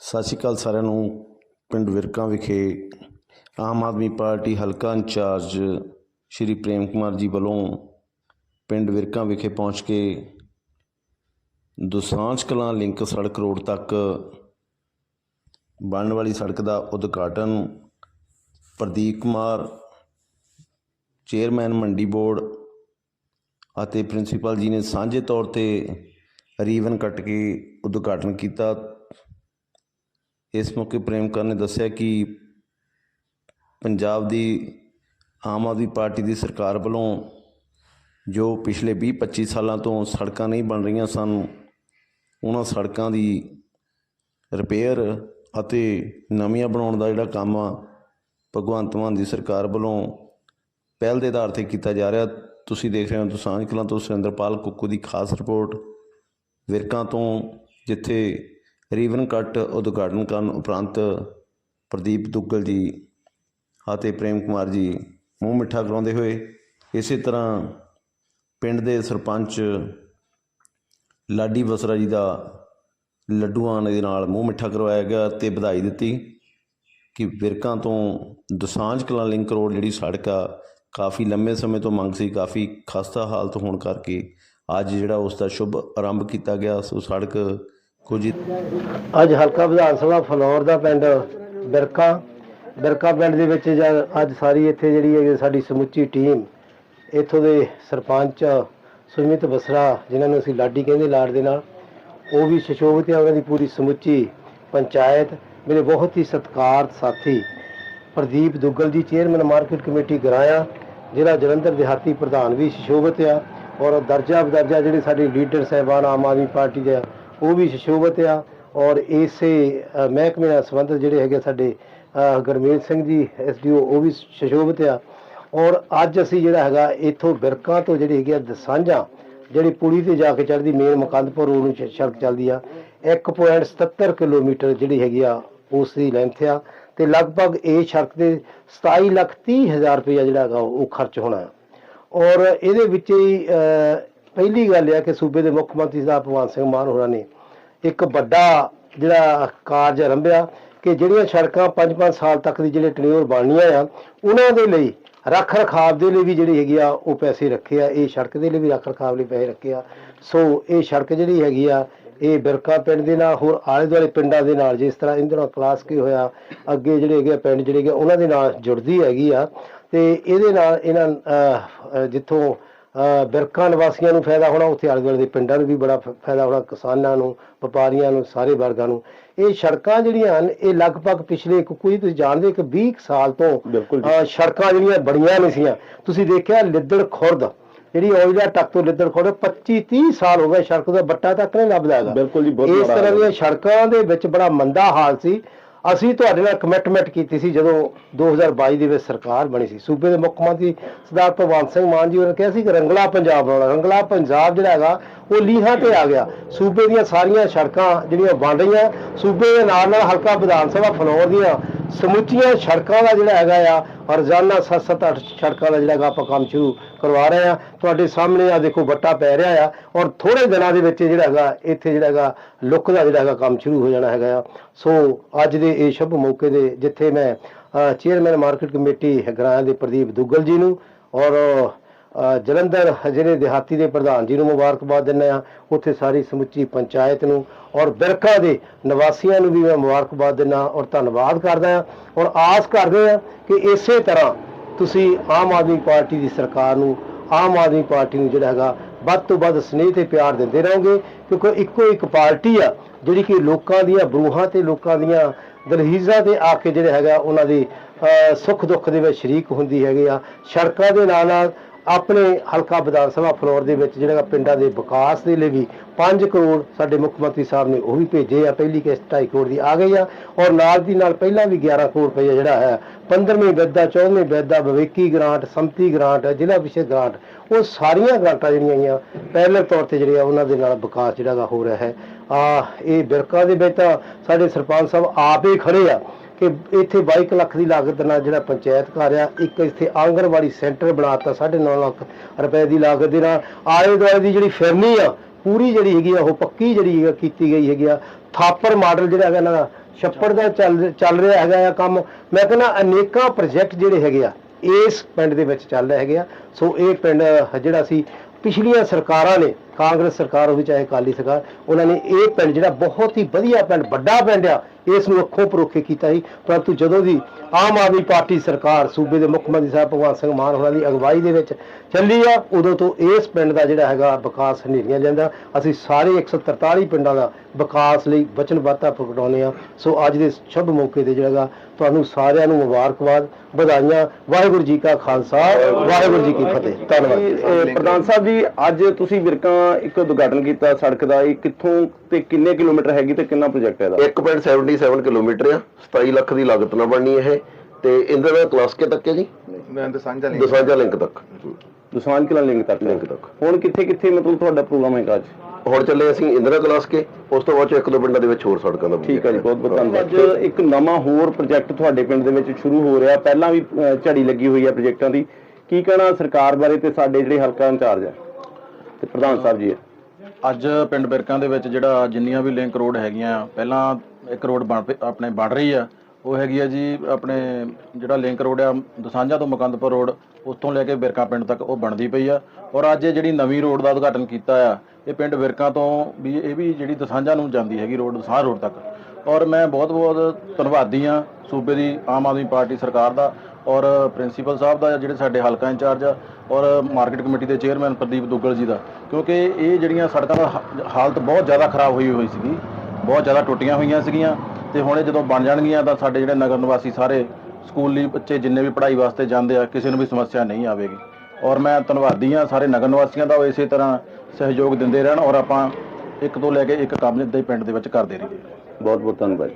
ਸਤਿ ਸ਼੍ਰੀ ਅਕਾਲ ਸਾਰਿਆਂ ਨੂੰ, ਪਿੰਡ ਵਿਰਕਾਂ ਵਿਖੇ ਆਮ ਆਦਮੀ ਪਾਰਟੀ ਹਲਕਾ ਇੰਚਾਰਜ ਸ਼੍ਰੀ ਪ੍ਰੇਮ ਕੁਮਾਰ ਜੀ ਵੱਲੋਂ ਪਿੰਡ ਵਿਰਕਾਂ ਵਿਖੇ ਪਹੁੰਚ ਕੇ ਦੁਸਾਂਝ ਕਲਾਂ ਲਿੰਕ ਸੜਕ ਰੋਡ ਤੱਕ ਬਣਨ ਵਾਲੀ ਸੜਕ ਦਾ ਉਦਘਾਟਨ ਪ੍ਰਦੀਪ ਕੁਮਾਰ, ਚੇਅਰਮੈਨ ਮੰਡੀ ਬੋਰਡ ਅਤੇ ਪ੍ਰਿੰਸੀਪਲ ਜੀ ਨੇ ਸਾਂਝੇ ਤੌਰ ਤੇ ਰੀਵਨ ਕੱਟ ਕੇ ਉਦਘਾਟਨ ਕੀਤਾ। ਇਸ ਮੌਕੇ ਪ੍ਰੇਮ ਕਰ ਨੇ ਦੱਸਿਆ ਕਿ ਪੰਜਾਬ ਦੀ ਆਮ ਆਦਮੀ ਪਾਰਟੀ ਦੀ ਸਰਕਾਰ ਵੱਲੋਂ ਜੋ ਪਿਛਲੇ 20-25 ਸਾਲਾਂ ਤੋਂ ਸੜਕਾਂ ਨਹੀਂ ਬਣ ਰਹੀਆਂ ਸਨ, ਉਹਨਾਂ ਸੜਕਾਂ ਦੀ ਰਿਪੇਅਰ ਅਤੇ ਨਵੀਆਂ ਬਣਾਉਣ ਦਾ ਜਿਹੜਾ ਕੰਮ ਆ, ਭਗਵੰਤ ਮਾਨ ਦੀ ਸਰਕਾਰ ਵੱਲੋਂ ਪਹਿਲ ਦੇ ਆਧਾਰ ਤੇ ਕੀਤਾ ਜਾ ਰਿਹਾ। ਤੁਸੀਂ ਦੇਖ ਰਹੇ ਹੋ ਦੁਸਾਂਝ ਕਲਾਂ ਤੋਂ ਸੁਰਿੰਦਰਪਾਲ ਕੁੱਕੂ ਦੀ ਖਾਸ ਰਿਪੋਰਟ, ਵਿਰਕਾਂ ਤੋਂ, ਜਿੱਥੇ ਰੀਵਨ ਕੱਟ ਉਦਘਾਟਨ ਕਰਨ ਉਪਰੰਤ ਪ੍ਰਦੀਪ ਦੁੱਗਲ ਜੀ ਅਤੇ ਪ੍ਰੇਮ ਕੁਮਾਰ ਜੀ ਮੂੰਹ ਮਿੱਠਾ ਕਰਾਉਂਦੇ ਹੋਏ ਇਸੇ ਤਰ੍ਹਾਂ ਪਿੰਡ ਦੇ ਸਰਪੰਚ ਲਾਡੀ ਬਸਰਾ ਜੀ ਦਾ ਲੱਡੂਆਂ ਦੇ ਨਾਲ ਮੂੰਹ ਮਿੱਠਾ ਕਰਵਾਇਆ ਗਿਆ ਤੇ ਵਧਾਈ ਦਿੱਤੀ ਕਿ ਵਿਰਕਾਂ ਤੋਂ ਦੁਸਾਂਝ ਕਲਾਂ ਲਿੰਕ ਰੋਡ ਜਿਹੜੀ ਸੜਕ ਆ, ਕਾਫੀ ਲੰਮੇ ਸਮੇਂ ਤੋਂ ਮੰਗ ਸੀ, ਕਾਫੀ ਖਸਤਾ ਹਾਲਤ ਹੋਣ ਕਰਕੇ ਅੱਜ ਜਿਹੜਾ ਉਸ ਦਾ ਸ਼ੁਭ ਆਰੰਭ ਕੀਤਾ ਗਿਆ, ਸੋ ਸੜਕ ਕੁਝ ਅੱਜ ਹਲਕਾ ਵਿਧਾਨ ਸਭਾ ਫਲੌਰ ਦਾ ਪਿੰਡ ਬਿਰਕਾ ਬਿਰਕਾ ਪਿੰਡ ਦੇ ਵਿੱਚ ਜਦ ਅੱਜ ਸਾਰੀ ਇੱਥੇ ਜਿਹੜੀ ਹੈ ਸਾਡੀ ਸਮੁੱਚੀ ਟੀਮ ਇੱਥੋਂ ਦੇ ਸਰਪੰਚ ਸੁਮਿਤ ਬਸਰਾ, ਜਿਨ੍ਹਾਂ ਨੂੰ ਅਸੀਂ ਲਾਡੀ ਕਹਿੰਦੇ ਲਾਡ ਦੇ ਨਾਲ, ਉਹ ਵੀ ਸ਼ਸ਼ੋਭਤ ਹੈ, ਉਹਨਾਂ ਦੀ ਪੂਰੀ ਸਮੁੱਚੀ ਪੰਚਾਇਤ, ਮੇਰੇ ਬਹੁਤ ਹੀ ਸਤਿਕਾਰਤ ਸਾਥੀ ਪ੍ਰਦੀਪ ਦੁੱਗਲ ਜੀ, ਚੇਅਰਮੈਨ ਮਾਰਕੀਟ ਕਮੇਟੀ ਗਰਾਇਆ ਜਿਹੜਾ ਜਲੰਧਰ ਦਿਹਾਤੀ ਪ੍ਰਧਾਨ ਵੀ ਸ਼ਸ਼ੋਭਤ ਆ, ਔਰ ਦਰਜਾ ਬਦਰਜਾ ਜਿਹੜੇ ਸਾਡੇ ਲੀਡਰ ਸਹਿਬਾਨ ਆਮ ਆਦਮੀ ਪਾਰਟੀ ਦੇ ਉਹ ਵੀ ਸ਼ਸ਼ੋਭਤ ਆ। ਔਰ ਇਸੇ ਮਹਿਕਮੇ ਨਾਲ ਸੰਬੰਧਿਤ ਜਿਹੜੇ ਹੈਗੇ ਸਾਡੇ ਅ, ਗੁਰਮੇਲ ਸਿੰਘ ਜੀ ਐਸਡੀਓ ਉਹ ਵੀ ਸ਼ਸ਼ੋਭਤ ਆ। ਔਰ ਅੱਜ ਅਸੀਂ ਜਿਹੜਾ ਹੈਗਾ ਇੱਥੋਂ ਬਿਰਕਾਂ ਤੋਂ ਜਿਹੜੀ ਹੈਗੀ ਆ ਦਸਾਂਝਾ ਜਿਹੜੀ ਪੁੜੀ ਤੇ ਜਾ ਕੇ ਚੜ੍ਹਦੀ ਮੇਨ ਮਕੰਦਪੁਰ ਰੋਡ ਨੂੰ ਸੜਕ ਚੱਲਦੀ ਆ 1.77 ਕਿਲੋਮੀਟਰ ਜਿਹੜੀ ਹੈਗੀ ਆ ਉਸ ਦੀ ਲੈਂਥ ਆ। ਤੇ ਲਗਭਗ ਇਹ ਸੜਕ ਦੇ 27 ਲੱਖ 30 ਹਜ਼ਾਰ ਰੁਪਇਆ ਜਿਹੜਾ ਹੈਗਾ ਉਹ ਖਰਚ ਹੋਣਾ। ਹੈ ਔਰ ਇਹਦੇ ਵਿੱਚ ਹੀ ਪਹਿਲੀ ਗੱਲ ਇਹ ਕਿ ਸੂਬੇ ਦੇ ਮੁੱਖ ਮੰਤਰੀ ਸਾਹਿਬ ਭਗਵੰਤ ਸਿੰਘ ਮਾਨ ਹੋਰਾਂ ਨੇ ਇੱਕ ਵੱਡਾ ਜਿਹੜਾ ਕਾਰਜ ਆਰੰਭਿਆ ਕਿ ਜਿਹੜੀਆਂ ਸੜਕਾਂ 5-5 ਸਾਲ ਤੱਕ ਦੀ ਜਿਹੜੇ ਟਨਿਓਰ ਬਣਨੀਆਂ ਆ ਉਹਨਾਂ ਦੇ ਲਈ ਰੱਖ ਰਖਾਵ ਦੇ ਲਈ ਵੀ ਜਿਹੜੀ ਹੈਗੀ ਆ ਉਹ ਪੈਸੇ ਰੱਖੇ ਆ ਇਹ ਸੜਕ ਦੇ ਲਈ ਵੀ ਰੱਖ ਰਖਾਵ ਲਈ ਪੈਸੇ ਰੱਖੇ ਆ। ਸੋ ਇਹ ਸੜਕ ਜਿਹੜੀ ਹੈਗੀ ਆ ਇਹ ਬਿਰਕਾ ਪਿੰਡ ਦੇ ਨਾਲ ਹੋਰ ਆਲੇ ਦੁਆਲੇ ਪਿੰਡਾਂ ਦੇ ਨਾਲ ਜਿਸ ਤਰ੍ਹਾਂ ਇੰਦਰਾ ਕਲਾਸ ਕੀ ਹੋਇਆ ਅੱਗੇ ਜਿਹੜੇ ਹੈਗੇ ਆ ਪਿੰਡ ਜਿਹੜੇ ਹੈਗੇ ਆ, ਉਹਨਾਂ ਦੇ ਨਾਲ ਜੁੜਦੀ ਹੈਗੀ ਆ। ਤੇ ਇਹਦੇ ਨਾਲ ਇਹਨਾਂ ਜਿੱਥੋਂ ਬਿਰਕਾਂ ਨਿਵਾਸੀਆਂ ਨੂੰ ਫਾਇਦਾ ਹੋਣਾ ਉੱਥੇ ਆਲੇ ਦੁਆਲੇ ਦੇ ਪਿੰਡਾਂ ਨੂੰ ਵੀ ਬੜਾ ਫਾਇਦਾ ਹੋਣਾ ਕਿਸਾਨਾਂ ਨੂੰ ਵਪਾਰੀਆਂ ਨੂੰ ਸਾਰੇ ਵਰਗਾਂ ਨੂੰ। ਇਹ ਸੜਕਾਂ ਜਿਹੜੀਆਂ ਹਨ ਇਹ ਲਗਭਗ ਪਿਛਲੇ ਇੱਕ ਕੋਈ ਤੁਸੀਂ ਜਾਣਦੇ ਕਿ 20 ਕੁ ਸਾਲ ਤੋਂ ਸੜਕਾਂ ਜਿਹੜੀਆਂ ਬੜੀਆਂ ਨਹੀਂ ਸੀਆਂ ਤੁਸੀਂ ਦੇਖਿਆ ਲਿੱਦੜ ਖੁਰਦ ਜਿਹੜੀ ਔਜਲਾ ਟੱਕ ਤੋਂ ਲਿੱਦੜ ਖੁਰਦ 25 30 ਸਾਲ ਹੋ ਗਏ ਸੜਕ ਦਾ ਬੱਟਾ ਤੱਕ ਨਹੀਂ ਲੱਭਦਾ ਹੈਗਾ। ਬਿਲਕੁਲ ਜੀ, ਬਹੁਤ ਇਸ ਤਰ੍ਹਾਂ ਦੀਆਂ ਸੜਕਾਂ ਦੇ ਵਿੱਚ ਬੜਾ ਮੰਦਾ ਹਾਲ ਸੀ। ਅਸੀਂ ਤੁਹਾਡੇ ਨਾਲ ਕਮਿਟਮੈਂਟ ਕੀਤੀ ਸੀ ਜਦੋਂ 2022 ਦੇ ਵਿੱਚ ਸਰਕਾਰ ਬਣੀ ਸੀ। ਸੂਬੇ ਦੇ ਮੁੱਖ ਮੰਤਰੀ ਸਰਦਾਰ ਭਗਵੰਤ ਸਿੰਘ ਮਾਨ ਜੀ ਉਹਨਾਂ ਕਿਹਾ ਸੀ ਕਿ ਰੰਗਲਾ ਪੰਜਾਬ ਬਣਾਉਣਾ। ਰੰਗਲਾ ਪੰਜਾਬ ਜਿਹੜਾ ਹੈਗਾ, ਉਹ ਲੀਹਾਂ ਤੇ ਆ ਗਿਆ। ਸੂਬੇ ਦੀਆਂ ਸਾਰੀਆਂ ਸੜਕਾਂ ਜਿਹੜੀਆਂ ਬਣ ਰਹੀਆਂ, ਸੂਬੇ ਦੇ ਨਾਲ ਨਾਲ ਹਲਕਾ ਵਿਧਾਨ ਸਭਾ, ਫਲੋਰ ਦੀਆਂ ਸਮੁੱਚੀਆਂ ਸੜਕਾਂ ਦਾ ਜਿਹੜਾ ਹੈਗਾ ਆ, ਰੋਜ਼ਾਨਾ 7-7 8 ਸੜਕਾਂ ਦਾ ਜਿਹੜਾ ਹੈਗਾ ਆਪਾਂ ਕੰਮ ਸ਼ੁਰੂ ਕਰਵਾ ਰਹੇ ਆ ਤੁਹਾਡੇ ਸਾਹਮਣੇ ਆ ਦੇਖੋ ਵੱਟਾ ਪੈ ਰਿਹਾ ਆ ਔਰ ਥੋੜੇ ਦਿਨਾਂ ਦੇ ਵਿੱਚ ਜਿਹੜਾ ਹੈਗਾ, ਇੱਥੇ ਜਿਹੜਾ ਹੈਗਾ, ਲੁੱਕ ਦਾ ਜਿਹੜਾ ਹੈਗਾ ਕੰਮ ਸ਼ੁਰੂ ਹੋ ਜਾਣਾ ਹੈਗਾ ਆ। ਸੋ ਅੱਜ ਦੇ ਇਹ ਸ਼ੁਭ ਮੌਕੇ ਦੇ ਜਿੱਥੇ ਮੈਂ ਚੇਅਰਮੈਨ ਮਾਰਕੀਟ ਕਮੇਟੀ ਗ੍ਰਾਂ ਦੇ ਪ੍ਰਦੀਪ ਦੁੱਗਲ ਜੀ ਨੂੰ ਔਰ ਜਲੰਧਰ ਹਜ਼ਰੇ ਦਿਹਾਤੀ ਦੇ ਪ੍ਰਧਾਨ ਜੀ ਨੂੰ ਮੁਬਾਰਕਬਾਦ ਦਿੰਦਾ ਆ ਉੱਥੇ ਸਾਰੀ ਸਮੁੱਚੀ ਪੰਚਾਇਤ ਨੂੰ ਔਰ ਬਿਰਕਾ ਦੇ ਨਿਵਾਸੀਆਂ ਨੂੰ ਵੀ ਮੈਂ ਮੁਬਾਰਕਬਾਦ ਦਿੰਦਾ ਔਰ ਧੰਨਵਾਦ ਕਰਦਾ ਆ ਔਰ ਆਸ ਕਰਦੇ ਆ ਕਿ ਇਸੇ ਤਰ੍ਹਾਂ ਤੁਸੀਂ ਆਮ ਆਦਮੀ ਪਾਰਟੀ ਦੀ ਸਰਕਾਰ ਨੂੰ, ਆਮ ਆਦਮੀ ਪਾਰਟੀ ਨੂੰ ਜਿਹੜਾ ਹੈਗਾ ਵੱਧ ਤੋਂ ਵੱਧ ਸਨੇਹ ਤੇ ਪਿਆਰ ਦਿੰਦੇ ਰਹੋਗੇ ਕਿਉਂਕਿ ਇੱਕੋ ਇੱਕ ਪਾਰਟੀ ਆ ਜਿਹੜੀ ਕਿ ਲੋਕਾਂ ਦੀਆਂ ਬਰੂਹਾਂ ਤੇ ਲੋਕਾਂ ਦੀਆਂ ਦਲਹੀਜ਼ਾਂ ਤੇ ਆ ਕੇ ਜਿਹੜਾ ਹੈਗਾ ਉਹਨਾਂ ਦੀ ਸੁੱਖ ਦੁੱਖ ਦੇ ਵਿੱਚ ਸ਼ਰੀਕ ਹੁੰਦੀ ਹੈਗੀ ਆ। ਸੜਕਾਂ ਦੇ ਨਾਲ ਨਾਲ ਆਪਣੇ ਹਲਕਾ ਵਿਧਾਨ ਸਭਾ ਫਲੋਰ ਦੇ ਵਿੱਚ ਜਿਹੜਾ ਪਿੰਡਾਂ ਦੇ ਵਿਕਾਸ ਦੇ ਲਈ ਵੀ 5 ਕਰੋੜ ਸਾਡੇ ਮੁੱਖ ਮੰਤਰੀ ਸਾਹਿਬ ਨੇ ਉਹ ਵੀ ਭੇਜੇ ਆ, ਪਹਿਲੀ ਕਿਸ਼ਤ 2.5 ਕਰੋੜ ਦੀ ਆ ਗਈ ਆ ਔਰ ਨਾਲ ਦੀ ਨਾਲ ਪਹਿਲਾਂ ਵੀ 11 ਕਰੋੜ ਰੁਪਏ ਜਿਹੜਾ ਹੈ 15ਵੇਂ ਵਿਦਾ 14ਵੇਂ ਵਿਦਾ ਵਿਵੇਕੀ ਗ੍ਰਾਂਟ, ਸੰਮਤੀ ਗ੍ਰਾਂਟ, ਜ਼ਿਲ੍ਹਾ ਵਿਸ਼ੇ ਗ੍ਰਾਂਟ, ਉਹ ਸਾਰੀਆਂ ਗ੍ਰਾਂਟਾਂ ਜਿਹੜੀਆਂ ਆਈਆਂ, ਪਹਿਲੇ ਤੌਰ ਤੇ ਜਿਹੜੇ ਆ ਉਹਨਾਂ ਦੇ ਨਾਲ ਵਿਕਾਸ ਜਿਹੜਾ ਗਾ ਹੋ ਰਿਹਾ ਹੈ। ਆ ਇਹ ਬਿਰਕਾ ਦੇ ਵਿੱਚ ਤਾਂ ਸਾਡੇ ਸਰਪੰਚ ਸਾਹਿਬ ਆਪ ਹੀ ਖੜੇ ਆ। ਕਿ ਇੱਥੇ 22 ਲੱਖ ਦੀ ਲਾਗਤ ਨਾਲ ਜਿਹੜਾ ਪੰਚਾਇਤ ਘਰ ਆ, ਇੱਕ ਇੱਥੇ ਆਂਗਣਵਾੜੀ ਸੈਂਟਰ ਬਣਾਤਾ 9.5 ਲੱਖ ਰੁਪਏ ਦੀ ਲਾਗਤ ਦੇ ਨਾਲ। ਆਲੇ ਦੁਆਲੇ ਦੀ ਜਿਹੜੀ ਫਿਰਨੀ ਆ, ਪੂਰੀ ਜਿਹੜੀ ਹੈਗੀ ਆ, ਉਹ ਪੱਕੀ ਜਿਹੜੀ ਹੈਗੀ ਕੀਤੀ ਗਈ ਹੈਗੀ ਆ। ਥਾਪਰ ਮਾਡਲ ਜਿਹੜਾ ਹੈਗਾ ਇਹਨਾਂ ਦਾ, ਛੱਪੜ ਦਾ ਚੱਲ ਚੱਲ ਰਿਹਾ ਹੈਗਾ ਆ ਕੰਮ। ਮੈਂ ਕਹਿੰਦਾ ਅਨੇਕਾਂ ਪ੍ਰੋਜੈਕਟ ਜਿਹੜੇ ਹੈਗੇ ਆ, ਇਸ ਪਿੰਡ ਦੇ ਵਿੱਚ ਚੱਲ ਰਹੇ ਹੈਗੇ ਆ। ਸੋ ਇਹ ਪਿੰਡ ਜਿਹੜਾ ਸੀ, ਪਿਛਲੀਆਂ ਸਰਕਾਰਾਂ ਨੇ ਕਾਂਗਰਸ ਸਰਕਾਰ ਹੋਵੇ ਚਾਹੇ ਅਕਾਲੀ ਸਰਕਾਰ, ਉਹਨਾਂ ਨੇ ਇਹ ਪਿੰਡ ਜਿਹੜਾ ਬਹੁਤ ਹੀ ਵਧੀਆ ਪਿੰਡ, ਵੱਡਾ ਪਿੰਡ ਆ, ਇਸ ਨੂੰ ਅੱਖੋਂ ਪਰੋਖੇ ਕੀਤਾ ਸੀ। ਪਰੰਤੂ ਜਦੋਂ ਦੀ ਆਮ ਆਦਮੀ ਪਾਰਟੀ ਸਰਕਾਰ ਸੂਬੇ ਦੇ ਮੁੱਖ ਮੰਤਰੀ ਸਾਹਿਬ ਭਗਵੰਤ ਸਿੰਘ ਮਾਨ ਹੋਰਾਂ ਦੀ ਅਗਵਾਈ ਦੇ ਵਿੱਚ ਚੱਲੀ ਆ, ਉਦੋਂ ਤੋਂ ਇਸ ਪਿੰਡ ਦਾ ਜਿਹੜਾ ਹੈਗਾ ਵਿਕਾਸ ਹਨੇਰੀਆਂ ਜਾਂਦਾ। ਅਸੀਂ ਸਾਰੇ 143 ਪਿੰਡਾਂ ਦਾ ਵਿਕਾਸ ਲਈ ਵਚਨਬੱਧਤਾ ਪ੍ਰਗਟਾਉਂਦੇ ਆ ਸੋ ਅੱਜ ਦੇ ਸ਼ੁਭ ਮੌਕੇ ਤੇ ਜਿਹੜਾ ਹੈਗਾ, ਤੁਹਾਨੂੰ ਸਾਰਿਆਂ ਨੂੰ ਮੁਬਾਰਕਬਾਦ, ਵਧਾਈਆਂ। ਵਾਹਿਗੁਰੂ ਜੀ ਕਾ ਖਾਲਸਾ, ਵਾਹਿਗੁਰੂ ਜੀ ਕੀ ਫਤਿਹ। ਧੰਨਵਾਦ। ਪ੍ਰਧਾਨ ਸਾਹਿਬ ਜੀ, ਅੱਜ ਤੁਸੀਂ ਵਿਰਕਾਂ ਇੱਕ ਉਦਘਾਟਨ ਕੀਤਾ ਸੜਕ ਦਾ ਇਹ ਕਿੱਥੋਂ ਤੇ ਕਿੰਨੇ ਕਿਲੋਮੀਟਰ ਹੈਗੀ ਤੇ ਕਿੰਨਾ ਪ੍ਰੋਜੈਕਟ ਹੈ ਇਹਦਾ? 1.77 ਕਿਲੋਮੀਟਰ ਆ 27 ਲੱਖ ਦੀ ਲਾਗਤ ਨਾਲ ਬਣਨੀ ਇਹ। ਤੇ ਇਹਦੇ ਦਾ ਕਲਾਸਕੇ ਤੱਕ ਹੈ ਜੀ? ਮੈਂ ਤਾਂ ਸਾਂਝਾ ਲਿੰਕ ਦਸਾਂਜਾ ਲਿੰਕ ਤੱਕ। ਦੁਸਾਂਝ ਕਿਲਾ ਲਿੰਕ ਤੱਕ। ਲਿੰਕ ਤੱਕ। ਹੁਣ ਕਿੱਥੇ ਕਿੱਥੇ ਮਤਲਬ ਤੁਹਾਡਾ ਪ੍ਰੋਗਰਾਮ ਹੈਗਾ ਅੱਜ? ਹੁਣ ਚੱਲੇ ਅਸੀਂ ਇੰਦਰਾ ਕਲਾਸਕੇ ਉਸ ਤੋਂ ਬਾਅਦ ਚ ਇੱਕ ਦੋ ਪਿੰਡਾਂ ਦੇ ਵਿੱਚ ਹੋਰ ਸੜਕਾਂ ਦਾ ਠੀਕ ਹੈ ਜੀ ਬਹੁਤ ਬਹੁਤ ਧੰਨਵਾਦ। ਅੱਜ ਇੱਕ ਨਵਾਂ ਹੋਰ ਪ੍ਰੋਜੈਕਟ ਤੁਹਾਡੇ ਪਿੰਡ ਦੇ ਵਿੱਚ ਸ਼ੁਰੂ ਹੋ ਰਿਹਾ। ਪਹਿਲਾਂ ਵੀ ਝੜੀ ਲੱਗੀ ਹੋਈ ਹੈ ਪ੍ਰੋਜੈਕਟਾਂ ਦੀ। ਕੀ ਕਹਿਣਾ ਸਰਕਾਰ ਬਾਰੇ ਤੇ ਸਾਡੇ ਜਿਹੜੇ ਹਲਕਾ ਇੰਚਾਰਜ ਹੈ? ਤੇ ਪ੍ਰਧਾਨ ਸਾਹਿਬ ਜੀ। ਅੱਜ ਪਿੰਡ ਬਿਰਕਾਂ ਦੇ ਵਿੱਚ ਜਿਹੜਾ ਜਿੰਨੀਆਂ ਵੀ ਲਿੰਕ ਰੋਡ ਹੈਗੀਆਂ, ਪਹਿਲਾਂ ਇੱਕ ਰੋਡ ਬਣ ਪਈ- ਆਪਣੇ ਬਣ ਰਹੀ ਆ। ਉਹ ਹੈਗੀ ਆ ਜੀ, ਆਪਣੇ ਜਿਹੜਾ ਲਿੰਕ ਰੋਡ ਆ, ਦਸਾਂਝਾ ਤੋਂ ਮੁਕੰਦਪੁਰ ਰੋਡ, ਉੱਥੋਂ ਲੈ ਕੇ ਬਿਰਕਾਂ ਪਿੰਡ ਤੱਕ ਉਹ ਬਣਦੀ ਪਈ ਆ। ਔਰ ਅੱਜ ਇਹ ਜਿਹੜੀ ਨਵੀਂ ਰੋਡ ਦਾ ਉਦਘਾਟਨ ਕੀਤਾ ਆ, ਇਹ ਪਿੰਡ ਬਿਰਕਾਂ ਤੋਂ ਵੀ ਇਹ ਵੀ ਜਿਹੜੀ ਦਸਾਂਝਾ ਨੂੰ ਜਾਂਦੀ ਹੈਗੀ ਰੋਡ, ਦਸਾਂਝ ਰੋਡ ਤੱਕ। ਔਰ ਮੈਂ ਬਹੁਤ ਬਹੁਤ ਧੰਨਵਾਦੀ ਆ ਸੂਬੇ ਦੀ ਆਮ ਆਦਮੀ ਪਾਰਟੀ ਸਰਕਾਰ ਦਾ। ਔਰ ਪ੍ਰਿੰਸੀਪਲ ਸਾਹਿਬ ਦਾ ਜਿਹੜੇ ਸਾਡੇ ਹਲਕਾ ਇੰਚਾਰਜ ਆ ਔਰ ਮਾਰਕੀਟ ਕਮੇਟੀ ਦੇ ਚੇਅਰਮੈਨ ਪ੍ਰਦੀਪ ਦੁੱਗਲ ਜੀ ਦਾ, ਕਿਉਂਕਿ ਇਹ ਜਿਹੜੀਆਂ ਸੜਕਾਂ ਦਾ ਹਾਲਤ ਬਹੁਤ ਜ਼ਿਆਦਾ ਖਰਾਬ ਹੋਈ ਹੋਈ ਸੀਗੀ, ਬਹੁਤ ਜ਼ਿਆਦਾ ਟੁੱਟੀਆਂ ਹੋਈਆਂ ਸੀਗੀਆਂ ਤੇ ਹੁਣ ਇਹ ਜਦੋਂ ਬਣ ਜਾਣਗੀਆਂ ਤਾਂ ਸਾਡੇ ਜਿਹੜੇ ਨਗਰ ਨਿਵਾਸੀ ਸਾਰੇ ਸਕੂਲੀ ਬੱਚੇ ਜਿੰਨੇ ਵੀ ਪੜ੍ਹਾਈ ਵਾਸਤੇ ਜਾਂਦੇ ਆ, ਕਿਸੇ ਨੂੰ ਵੀ ਸਮੱਸਿਆ ਨਹੀਂ ਆਵੇਗੀ। ਔਰ ਮੈਂ ਧੰਨਵਾਦੀ ਆ ਸਾਰੇ ਨਗਰ ਨਿਵਾਸੀਆਂ ਦਾ ਉਹ ਇਸੇ ਤਰ੍ਹਾਂ ਸਹਿਯੋਗ ਦਿੰਦੇ ਰਹਿਣ ਔਰ ਆਪਾਂ ਇੱਕ ਤੋਂ ਲੈ ਕੇ ਇੱਕ ਕੰਮ ਦੇ ਪਿੰਡ ਦੇ ਵਿੱਚ ਕਰਦੇ ਰਹੀਏ। ਬਹੁਤ ਬਹੁਤ ਧੰਨਵਾਦ।